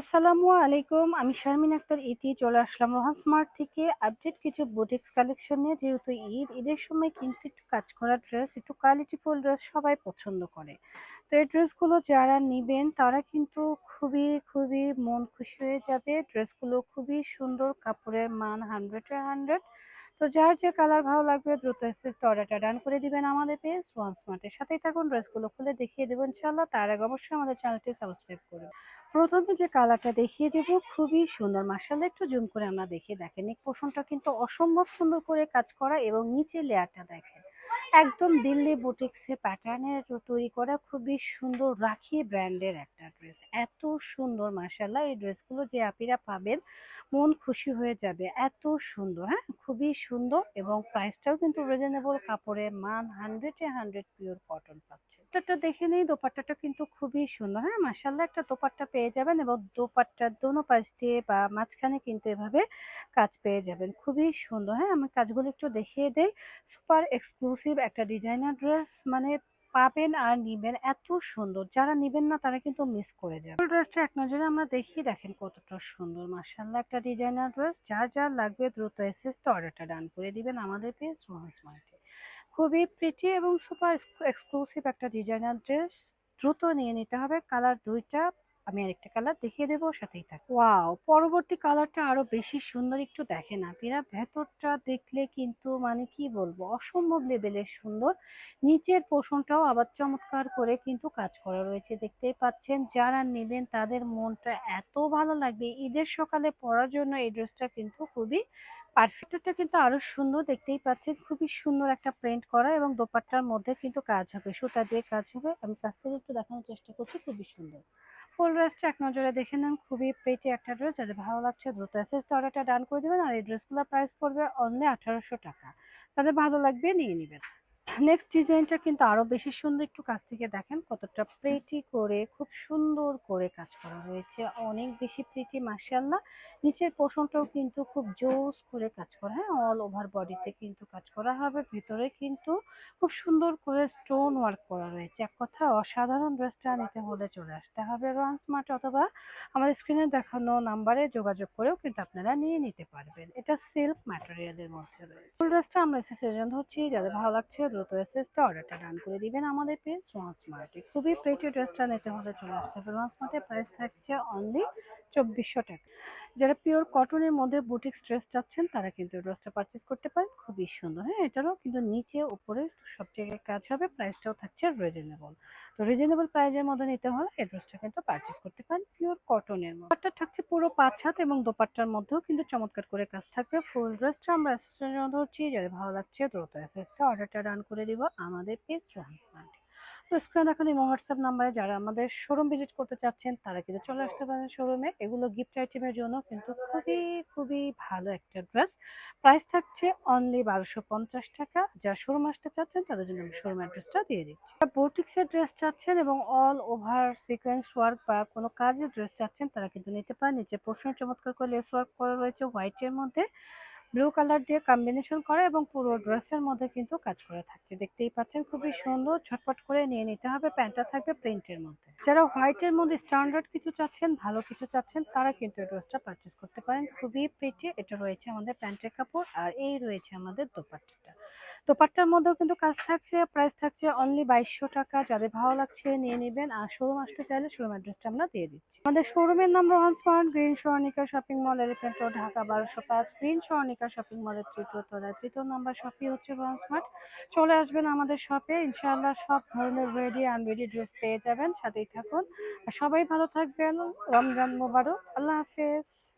আসসালামু আলাইকুম, আমি শারমিন আক্তার ইতি চলে আসলাম রোহান স্মার্ট থেকে আপডেট কিছু বুটিক্স কালেকশন নিয়ে। যেহেতু ঈদ, ঈদের সময় কিন্তু একটু কাজ করা ড্রেস একটু কোয়ালিটিফুল ড্রেস সবাই পছন্দ করে। তো এই ড্রেসগুলো যারা নেবেন, তারা কিন্তু খুবই খুবই মন খুশি হয়ে যাবে। ড্রেসগুলো খুবই সুন্দর, কাপড়ের মান হান্ড্রেড হান্ড্রেড তো যার যে কালার ভালো লাগবে দ্রুত এসে অর্ডারটা ডান করে দিবেন আমাদের পেজ ওয়ান স্মার্টের সাথেই থাকুন ড্রেসগুলো খুলে দেখিয়ে দেবেন ইনশাল্লাহ তার আগে অবশ্যই আমাদের চ্যানেলটি সাবস্ক্রাইব করুন। প্রথমে যে কালারটা দেখিয়ে দেব, খুবই সুন্দর। মার্শাল একটু জুম করে আমরা দেখিয়ে দেখেন। এই পোষণটা কিন্তু অসম্ভব সুন্দর করে কাজ করা এবং নিচে লেয়ারটা দেখেন। একদম দিল্লি বুটিক্সের প্যাটার্নের তৈরি করা খুবই সুন্দর রাখি ব্র্যান্ডের একটা ড্রেস এত সুন্দর মার্শাল্লাহ এই ড্রেসগুলো যে আপিরা পাবেন, মন খুশি হয়ে যাবে। এত সুন্দর হ্যাঁ? খুবই সুন্দর এবং প্রাইসটাও কিন্তু রিজনেবল কাপড়ের মান হান্ড্রেডে হান্ড্রেড পিওর কটন পাচ্ছে। এটা দেখে নেই, দোপাট্টাটা কিন্তু খুবই সুন্দর হ্যাঁ? মার্শাল্লাহ একটা দোপাট্টা পেয়ে যাবেন এবং দোপাট্টার দোনো পাশ দিয়ে বা মাঝখানে কিন্তু এভাবে কাজ পেয়ে যাবেন। খুবই সুন্দর হ্যাঁ? আমি কাজগুলো একটু দেখিয়ে দেই। সুপার এক্সক্লুসিভ একটা ডিজাইনার ড্রেস মানে পাবেন আর নিবেন, এত সুন্দর। যারা নিবেন না, তারা কিন্তু মিস করে যাবে। ড্রেসটা এক নজরে আমরা দেখি দেখেন কতটা সুন্দর। মার্শাল্লাহ একটা ডিজাইনার ড্রেস যার যার লাগবে দ্রুত এসেস তো অর্ডারটা ডান করে দিবেন আমাদের পেজ রোহান্স মার্টে খুবই প্রিটি এবং সুপার এক্সক্লুসিভ একটা ডিজাইনার ড্রেস দ্রুত নিয়ে নিতে হবে। কালার দুইটা আমি আরেকটা কালার দেখিয়ে দেবো, সাথেই থাকি। ওয়াও পরবর্তী কালারটা আরও বেশি সুন্দর, একটু দেখেন আপনারা ভেতরটা দেখলে কিন্তু মানে কি বলব, অসম্ভব লেভেলের সুন্দর। নিচের পোষণটাও আবার চমৎকার করে কিন্তু কাজ করা রয়েছে, দেখতেই পাচ্ছেন। যারা নেবেন তাদের মনটা এত ভালো লাগবে। ঈদের সকালে পরার জন্য এই ড্রেসটা কিন্তু খুবই পারফেক্টটা কিন্তু আরও সুন্দর দেখতেই পাচ্ছেন। খুবই সুন্দর একটা প্রিন্ট করা এবং দোপাট্টার মধ্যে কিন্তু কাজ হবে। সুতা দিয়ে কাজ হবে। আমি কাছ থেকে একটু দেখানোর চেষ্টা করছি, খুবই সুন্দর। ফুল ড্রেসটা এক নজরে দেখে নেন। খুবই প্রেটি একটা ড্রেস যাদের ভালো লাগছে দ্রুত এসএস অর্ডারটা ডান করে দেবেন। আর এই ড্রেসগুলোর প্রাইস পড়বে অনলি আঠারোশো টাকা। তাদের ভালো লাগবে নিয়ে নেবেন। নেক্সট ডিজাইনটা কিন্তু আরও বেশি সুন্দর একটু কাছ থেকে দেখেন, কতটা প্রেটি করে, খুব সুন্দর করে কাজ করা হয়েছে। অনেক বেশি প্রেটি মার্শাল্লাহ নিচের পোষণটাও কিন্তু খুব জোস করে কাজ করা হ্যাঁ? অল ওভার বডিতে কিন্তু কাজ করা হবে। ভেতরে কিন্তু খুব সুন্দর করে স্টোন ওয়ার্ক করা রয়েছে। এক কথা, অসাধারণ ড্রেসটা নিতে হলে চলে আসতে হবে। রন স্মার্ট অথবা আমাদের স্ক্রিনে দেখানো নাম্বারে যোগাযোগ করেও কিন্তু আপনারা নিয়ে নিতে পারবেন। এটা সিল্ক ম্যাটেরিয়ালের মধ্যে রয়েছে। ফুল ড্রেসটা আমরা এসেস হচ্ছি। যাদের ভালো লাগছে দ্রুত এসএসতে অর্ডারটা ডান করে দিবেন আমাদের পেজ রোয়ান স্মার্টে খুবই প্রেটি ড্রেসটা নিতে হলে চলে আসতে হবে। রোয়ান স্মার্টে প্রাইস থাকছে অনলি চব্বিশশো টাকা। যারা পিওর কটনের মধ্যে বুটিক্স ড্রেস চাচ্ছেন, তারা কিন্তু ড্রেসটা পারচেস করতে পারেন। খুবই সুন্দর। হ্যাঁ এটারও কিন্তু নিচে, উপরে সব জায়গায় কাজ হবে প্রাইসটাও থাকছে রিজনেবল তো রিজনেবল প্রাইজের মধ্যে নিতে হলে এই ড্রেসটা কিন্তু পারচেস করতে পারেন পিওর কটনের মধ্যে। থাকছে পুরো পাঁচ হাত এবং দোপাট্টার মধ্যেও কিন্তু চমৎকার করে কাজ থাকবে। ফুল ড্রেসটা আমরা অ্যাসেসরির ধরছি যাদের ভালো লাগছে, দ্রুত অ্যাসেসটা অর্ডারটা রান করে দিব আমাদের পেজ ট্রান্সপ্লান্টে তো স্ক্রিন এখন এই হোয়াটসঅ্যাপ নাম্বারে যারা আমাদের শোরুম ভিজিট করতে চাচ্ছেন, তারা কিন্তু চলে আসতে পারেন শোরুমে এগুলো গিফট আইটেমের জন্য কিন্তু খুবই খুবই ভালো একটা ড্রেস প্রাইস থাকছে অনলি বারোশো পঞ্চাশ টাকা। যারা শোরুম আসতে চাচ্ছেন, তাদের জন্য আমি শোরুম অ্যাড্রেসটা দিয়ে দিচ্ছি। বোটিক্সের ড্রেস চাচ্ছেন এবং অল ওভার সিকোয়েন্স ওয়ার্ক বা কোনো কাজের ড্রেস চাচ্ছেন, তারা কিন্তু নিতে পারেন। নিচে প্রশ্ন চমৎকার করে লেস ওয়ার্ক করা রয়েছে হোয়াইটের মধ্যে। ব্লু কালার দিয়ে কম্বিনেশন করা এবং পুরো ড্রেসের মধ্যে কিন্তু কাজ করে থাকছে। দেখতেই পাচ্ছেন খুবই সুন্দর ঝটপট করে নিয়ে নিতে হবে, প্যান্টটা থাকবে প্রিন্টের মধ্যে। যারা হোয়াইটের মধ্যে স্ট্যান্ডার্ড কিছু চাচ্ছেন, ভালো কিছু চাচ্ছেন, তারা কিন্তু এই ড্রেসটা পারচেস করতে পারেন। খুবই প্রিটি এটা রয়েছে আমাদের প্যান্টের কাপড় আর এই রয়েছে আমাদের দোপাট্টাটা। দোপাট্টার মধ্যেও কিন্তু কাজ থাকছে প্রাইস থাকছে অনলি বাইশশো টাকা। যাদের ভালো লাগছে নিয়ে নেবেন, আর শোরুম আসতে চাইলে শোরুম অ্যাড্রেসটা আমরা দিয়ে দিচ্ছি। আমাদের শোরুমের নাম Rohan smart, green Swarnika shopping mall elephant road Dhaka বারোশো পাঁচ। গ্রিন স্বর্ণিকা শপিং মলের তৃতীয় তলায়, তৃতীয় নম্বর শপই হচ্ছে রোহান স্মার্ট। চলে আসবেন আমাদের শপে ইনশাআল্লাহ সব ধরনের রেডি আনরেডি ড্রেস পেয়ে যাবেন। সাথেই থাকুন। আর সবাই ভালো থাকবেন। রমজান মোবারক। আল্লাহ হাফেজ।